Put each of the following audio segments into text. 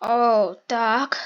О, так.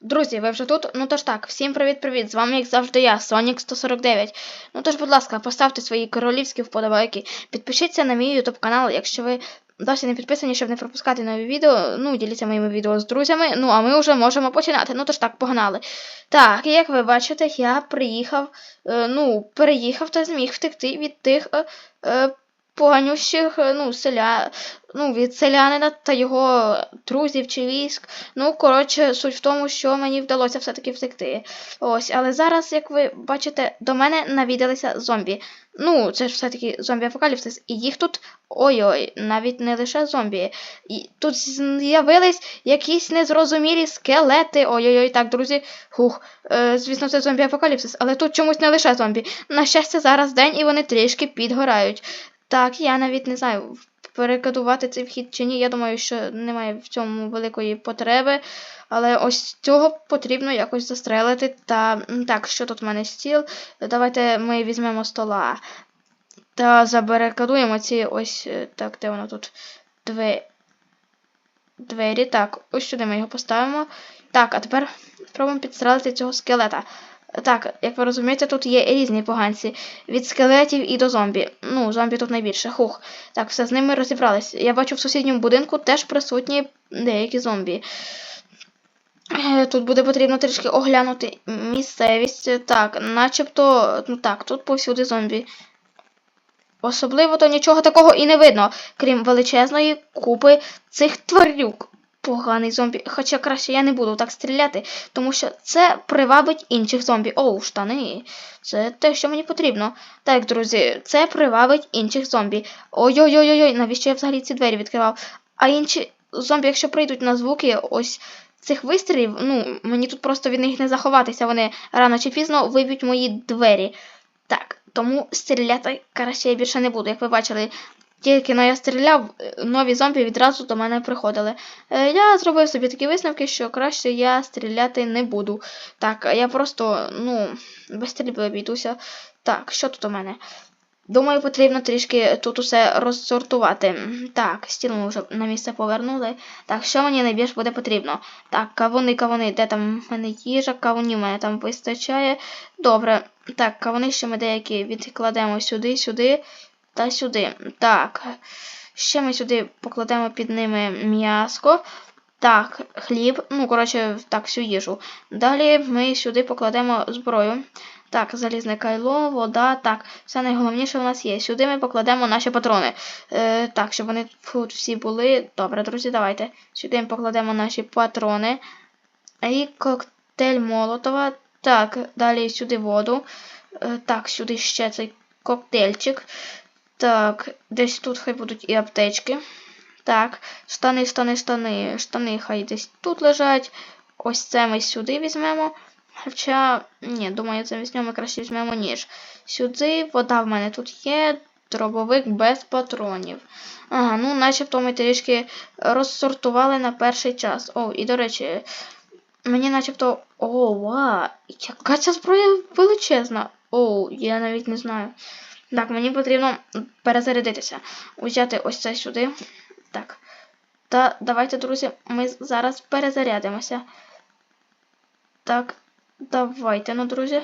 Друзі, ви вже тут? Ну тож так, всім привіт-привіт! З вами, як завжди, я, Сонік 149. Ну тож, будь ласка, поставте свої королівські вподобайки. Підпишіться на мій YouTube канал, якщо ви досі не підписані, щоб не пропускати нові відео. Ну, діліться моїми відео з друзями. Ну, а ми вже можемо починати. Ну тож так, погнали. Так, як ви бачите, я приїхав, е, ну, переїхав та зміг втекти від тих. Е, е, Поганющих, е, ну, селя, ну, від селянина та його друзів чи військ. Ну, коротше, суть в тому, що мені вдалося все-таки втекти. Ось, але зараз, як ви бачите, до мене навідалися зомбі. Ну, це ж все-таки зомбі-апокаліпсис. І їх тут ой-ой, навіть не лише зомбі. І тут з'явились якісь незрозумілі скелети. Ой-ой-ой, так, друзі. Хух. Е, звісно, це зомбі-апокаліпсис, але тут чомусь не лише зомбі. На щастя, зараз день і вони трішки підгорають. Так, я навіть не знаю, перекодувати цей вхід чи ні. Я думаю, що немає в цьому великої потреби. Але ось цього потрібно якось застрелити. Та так, що тут в мене стіл? Давайте ми візьмемо стола. Та забарикадуємо ці ось. е, Так, де воно тут? Две... Двері. Так, ось сюди ми його поставимо. Так, а тепер спробуємо підстрелити цього скелета. Так, як ви розумієте, тут є різні поганці. Від скелетів і до зомбі. Ну, зомбі тут найбільше. Хух. Так, все з ними розібрались. Я бачу в сусідньому будинку теж присутні деякі зомбі. Е, Тут буде потрібно трішки оглянути місцевість. Так, начебто, ну так, тут повсюди зомбі. Особливо то нічого такого і не видно, крім величезної купи цих тварюк. Поганий зомбі. Хоча краще я не буду так стріляти, тому що це привабить інших зомбі. Оу, штани. Це те, що мені потрібно. Так, друзі, це привабить інших зомбі. Ой-ой-ой-ой, навіщо я взагалі ці двері відкривав? А інші зомбі, якщо прийдуть на звуки, ось цих вистрілів, ну, мені тут просто від них не заховатися. Вони рано чи пізно виб'ють мої двері. Так, тому стріляти краще я більше не буду. Як ви бачили, тільки но я стріляв, е, нові зомбі відразу до мене приходили. Е, я зробив собі такі висновки, що краще я стріляти не буду. Так, я просто, ну, без стрільби обійдуся. Так, що тут у мене? Думаю, потрібно трішки тут усе розсортувати. Так, стіл ми вже на місце повернули. Так, що мені найбільше буде потрібно? Так, кавуни, кавуни, де там в мене їжа, кавунів в мене там вистачає. Добре. Так, кавуни ще ми деякі відкладемо сюди, сюди та сюди. Так. Ще ми сюди покладемо під ними м'яско. Так, хліб. Ну, коротше, так, всю їжу. Далі ми сюди покладемо зброю. Так, залізне кайло, вода. Так, все найголовніше у нас є. Сюди ми покладемо наші патрони. Е, так, щоб вони тут всі були. Добре, друзі, давайте. Сюди ми покладемо наші патрони. І коктейль Молотова. Так, далі сюди воду. Е, так, сюди ще цей коктейльчик. Так, десь тут хай будуть і аптечки. Так, штани, штани, штани. Штани хай десь тут лежать. Ось це ми сюди візьмемо. Хоча, ні, думаю, це візьмемо краще візьмемо ніж. Сюди вода в мене тут є. Дробовик без патронів. Ага, ну начебто ми трішки розсортували на перший час. О, і до речі, мені начебто. О, ва! Яка ця зброя величезна. О, я навіть не знаю. Так, мені потрібно перезарядитися. Взяти ось це сюди. Так. Та давайте, друзі, ми зараз перезарядимося. Так, давайте, ну, друзі.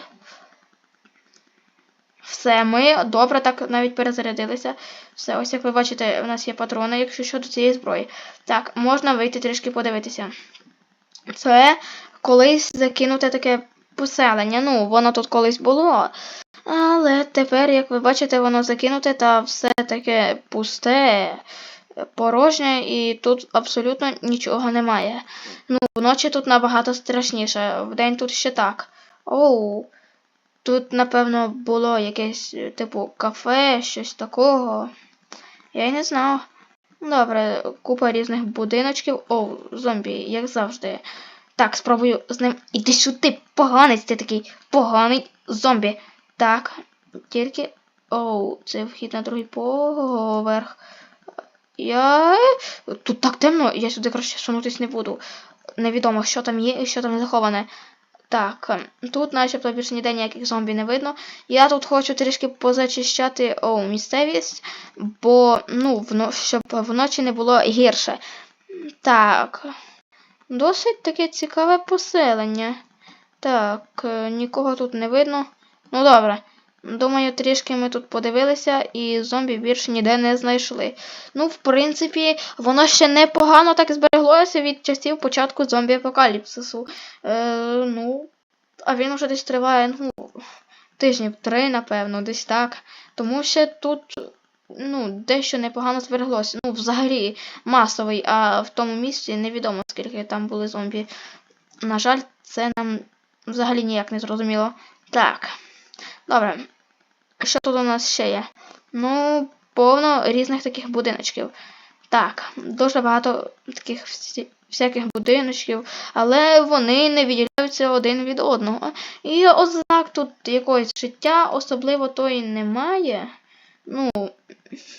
Все, ми добре так навіть перезарядилися. Все, ось як ви бачите, у нас є патрони, якщо що до цієї зброї. Так, можна вийти трішки подивитися. Це колись закинуте таке поселення. Ну, воно тут колись було. Але тепер, як ви бачите, воно закинуте та все таке пусте, порожнє, і тут абсолютно нічого немає. Ну, вночі тут набагато страшніше, вдень тут ще так. Оу. Тут, напевно, було якесь, типу, кафе, щось такого. Я й не знав. Добре, купа різних будиночків. Оу, зомбі, як завжди. Так, спробую з ним. Іди сюди, поганець, ти такий поганий зомбі. Так, тільки. Оу, це вхід на другий поверх. Я. Тут так темно, я сюди краще сунутись не буду. Невідомо, що там є і що там заховане. Так, тут начебто більше ніде ніяких зомбі не видно. Я тут хочу трішки позачищати оу, місцевість, бо, ну, вно, щоб вночі не було гірше. Так. Досить таке цікаве поселення. Так, нікого тут не видно. Ну добре. Думаю, трішки ми тут подивилися і зомбі більше ніде не знайшли. Ну, в принципі, воно ще непогано так збереглося від часів початку зомбі-апокаліпсису. Е, ну, а він вже десь триває, ну, тижнів три, напевно, десь так. Тому ще тут, ну, дещо непогано збереглося. Ну, взагалі, масовий, а в тому місці невідомо, скільки там були зомбі. На жаль, це нам взагалі ніяк не зрозуміло. Так. Добре. Що тут у нас ще є? Ну, повно різних таких будиночків. Так, дуже багато таких всі- всяких будиночків, але вони не відділяються один від одного. І ознак тут якогось життя особливо то і немає. Ну,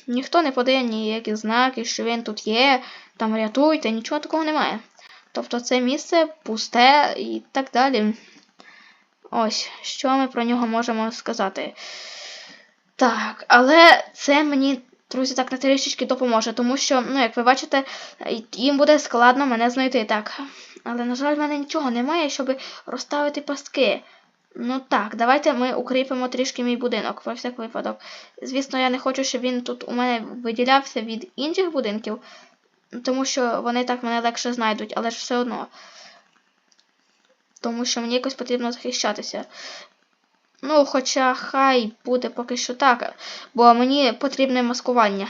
ніхто не подає ніякі знаки, що він тут є, там рятуйте, нічого такого немає. Тобто це місце пусте і так далі. Ось, що ми про нього можемо сказати. Так, але це мені, друзі, так на трішечки допоможе, тому що, ну, як ви бачите, їм буде складно мене знайти так. Але, на жаль, в мене нічого немає, щоб розставити пастки. Ну так, давайте ми укріпимо трішки мій будинок, про всяк випадок. Звісно, я не хочу, щоб він тут у мене виділявся від інших будинків, тому що вони так мене легше знайдуть, але ж все одно. Тому що мені якось потрібно захищатися. Ну, хоча хай буде поки що так, бо мені потрібне маскування.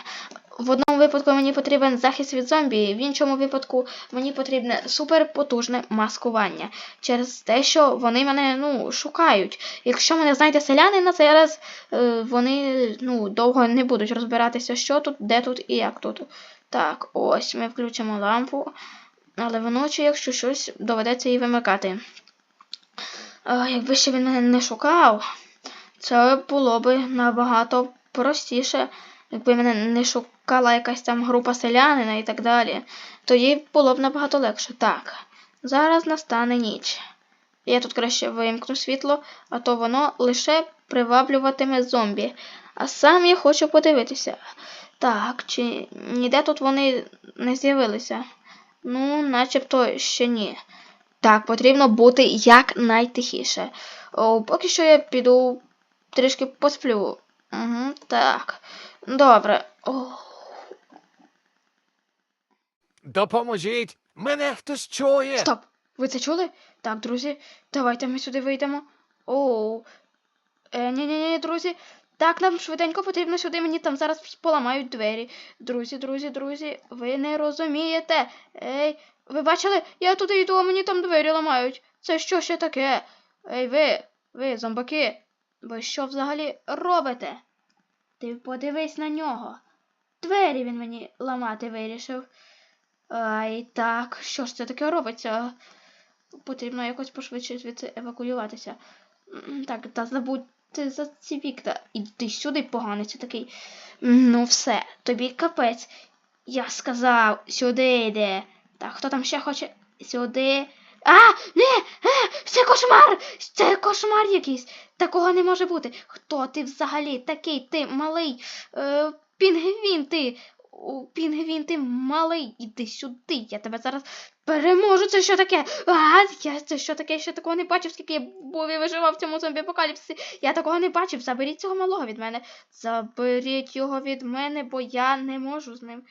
В одному випадку мені потрібен захист від зомбі, в іншому випадку мені потрібне суперпотужне маскування. Через те, що вони мене ну, шукають. Якщо мене знайде селяни на цей раз, е, вони ну, довго не будуть розбиратися, що тут, де тут і як тут. Так, ось ми включимо лампу. Але вночі, якщо щось, доведеться її вимикати. Якби ще він мене не шукав, це було б набагато простіше, якби мене не шукала якась там група селянина і так далі. Тоді було б набагато легше. Так, зараз настане ніч. Я тут краще вимкну світло, а то воно лише приваблюватиме зомбі. А сам я хочу подивитися. Так, чи ніде тут вони не з'явилися? Ну, начебто ще ні. Так, потрібно бути якнайтихіше. О, поки що я піду трішки посплю. Угу, так. Добре. О, Допоможіть! Мене хтось чує! стоп! Ви це чули? Так, друзі, давайте ми сюди вийдемо. Оу. Е, ні, ні, ні, друзі. Так, нам швиденько потрібно сюди, мені там зараз поламають двері. Друзі, друзі, друзі, ви не розумієте. Ей, ви бачили? Я туди йду, а мені там двері ламають. Це що ще таке? Ей, ви, ви, зомбаки, ви що взагалі робите? Ти подивись на нього. Двері він мені ламати вирішив. Ай, так, що ж це таке робиться? Потрібно якось пошвидше звідси евакуюватися. Так, та забудьте за ці вікна. Іди сюди, поганець такий. Ну все, тобі капець. Я сказав, сюди йди. Так, хто там ще хоче? Сюди. А, не! Е, це кошмар! Це кошмар якийсь. Такого не може бути. Хто ти взагалі такий? Ти малий е, пінгвін, ти. Пінгвін, ти малий, іди сюди, я тебе зараз переможу. Це що таке? А, я це що таке? Я ще такого не бачив, скільки я був і виживав в цьому зомбі апокаліпсисі. Я такого не бачив. Заберіть цього малого від мене. Заберіть його від мене, бо я не можу з ним.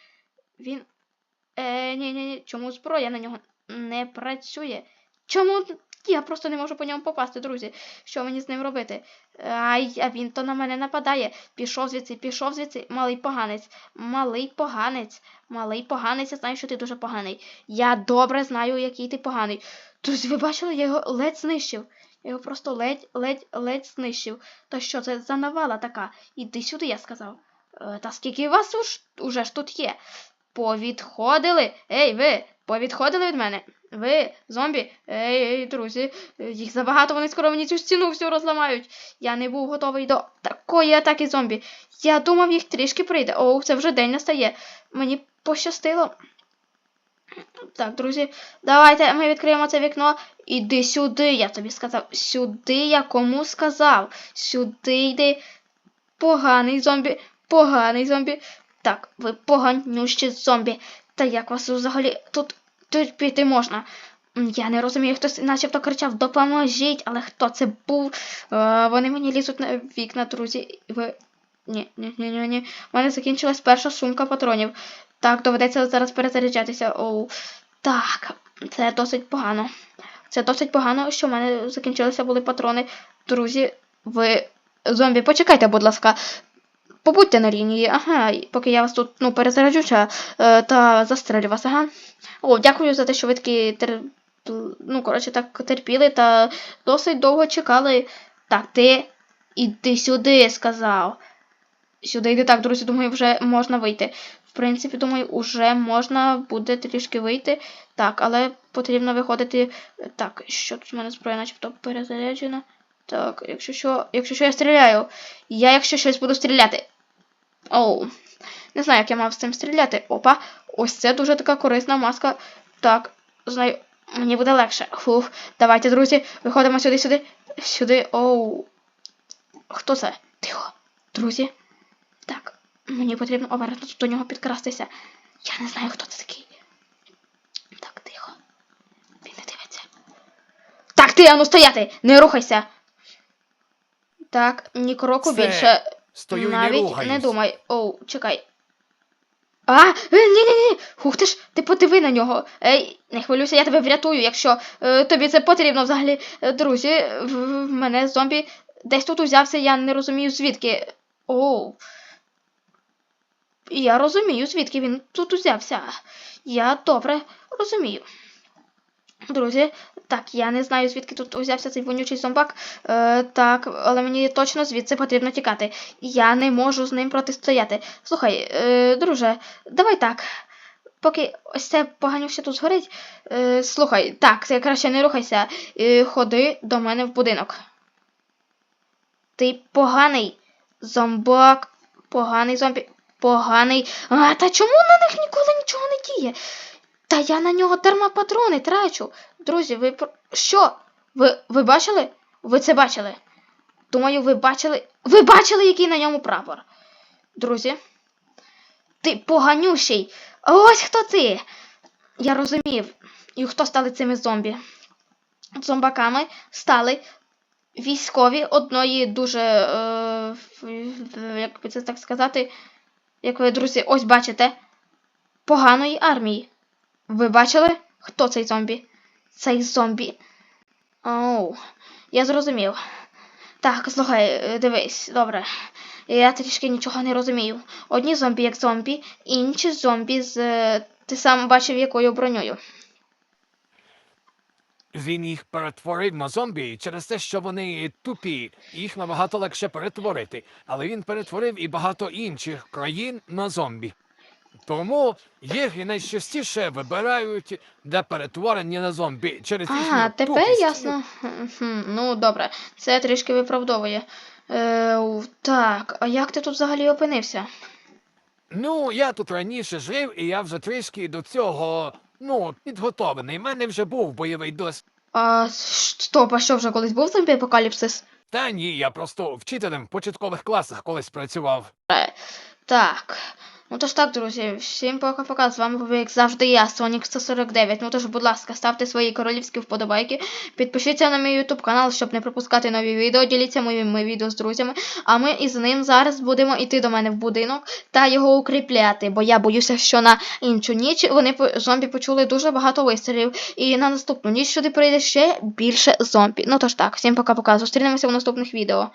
Він. Е, ні, ні, ні. Чому зброя на нього не працює? Чому я просто не можу по ньому попасти, друзі? Що мені з ним робити? Ай, а він то на мене нападає. Пішов звідси, пішов звідси, малий поганець, малий поганець, малий поганець, я знаю, що ти дуже поганий. Я добре знаю, який ти поганий. Друзі, ви бачили, я його ледь знищив. Я його просто ледь, ледь, ледь знищив. Та що це за навала така? Іди сюди, я сказав. «Е, Та скільки вас уж уже ж тут є? Повідходили? Ей, ви, повідходили від мене? Ви, зомбі, ей, ей, друзі, їх забагато, вони скоро мені цю стіну всю розламають. Я не був готовий до такої атаки зомбі. Я думав, їх трішки прийде. О, це вже день настає. Мені пощастило. Так, друзі, давайте ми відкриємо це вікно. Іди сюди, я тобі сказав. Сюди я кому сказав. Сюди йди. Поганий зомбі, поганий зомбі. Так, ви поганющі зомбі. Та як вас взагалі тут терпіти можна. Я не розумію, хтось начебто кричав Допоможіть, але хто це був? Е, вони мені лізуть на вікна, друзі. Ви. Ні, ні, ні, ні, ні. У мене закінчилась перша сумка патронів. Так, доведеться зараз перезаряджатися. Оу. Так, це досить погано. Це досить погано, що в мене закінчилися були патрони. Друзі, ви зомбі, почекайте, будь ласка. Побудьте на лінії, ага, поки я вас тут ну, перезаряджуся е, та застрелю вас, ага. О, дякую за те, що ви такі тер... ну, коротше, так терпіли та досить довго чекали. Так, ти іди сюди, сказав. Сюди йди так, друзі, думаю, вже можна вийти. В принципі, думаю, уже можна буде трішки вийти. Так, але потрібно виходити. Так, що тут в мене зброя, начебто перезаряджена. Так, якщо що, якщо що я стріляю. Я, якщо щось буду стріляти. Оу. Не знаю, як я мав з цим стріляти. Опа, ось це дуже така корисна маска. Так, знаю, мені буде легше. Фух, давайте, друзі, виходимо сюди, сюди. Сюди. Оу. Хто це? Тихо. Друзі. Так, мені потрібно обережно до нього підкрастися. Я не знаю, хто це такий. Так, тихо. Він не дивиться. Так, ти, ану стояти! Не рухайся! Так, ні кроку Все, більше. Стою і не Навіть рухаюсь. не думай. Оу, чекай. А, е, ні, ні, ні. Хух ти ж, ти подиви на нього. Ей, не хвилюйся, я тебе врятую, якщо е, тобі це потрібно взагалі. Е, Друзі, в, в мене зомбі десь тут узявся, я не розумію звідки. Оу. Я розумію, звідки він тут узявся. Я добре розумію. Друзі, так, я не знаю, звідки тут узявся цей вонючий зомбак. Е, так, але мені точно звідси потрібно тікати. Я не можу з ним протистояти. Слухай, е, друже, давай так. Поки ось це поганюще тут згорить. Е, слухай, так, це краще не рухайся. Е, ходи до мене в будинок. Ти поганий зомбак, поганий зомбі, поганий. А, та чому на них ніколи нічого не діє? Та я на нього термопатрони трачу. Друзі, ви що? Ви, ви бачили? Ви це бачили? Думаю, ви бачили. Ви бачили, який на ньому прапор? Друзі. Ти поганющий. Ось хто ти. Я розумів. І хто стали цими зомбі? Зомбаками стали військові одної дуже, е, як би це так сказати, як ви, друзі, ось бачите, поганої армії. Ви бачили, хто цей зомбі? Цей зомбі. Оу, я зрозумів. Так, слухай, е, дивись, добре. Я трішки нічого не розумію. Одні зомбі як зомбі, інші зомбі з. е, Ти сам бачив якою броньою. Він їх перетворив на зомбі через те, що вони тупі. Їх набагато легше перетворити. Але він перетворив і багато інших країн на зомбі. Тому їх і найчастіше вибирають для перетворення на зомбі через їхню тепер тупість. ясно. Хм, Ну, добре, це трішки виправдовує. Е, у, так, а як ти тут взагалі опинився? Ну, я тут раніше жив, і я вже трішки до цього ну, підготовлений. У мене вже був бойовий досвід. А стоп, а що вже колись був зомбі апокаліпсис? Та ні, я просто вчителем в початкових класах колись працював. Так. Ну тож так, друзі, всім пока-пока. З вами був, як завжди, я, Сонік 149. Ну тож, будь ласка, ставте свої королівські вподобайки. Підпишіться на мій YouTube канал, щоб не пропускати нові відео. Діліться моїми відео з друзями. А ми із ним зараз будемо йти до мене в будинок та його укріпляти. Бо я боюся, що на іншу ніч вони зомбі почули дуже багато вистрілів. І на наступну ніч сюди прийде ще більше зомбі. Ну тож так, всім пока-пока. Зустрінемося в наступних відео.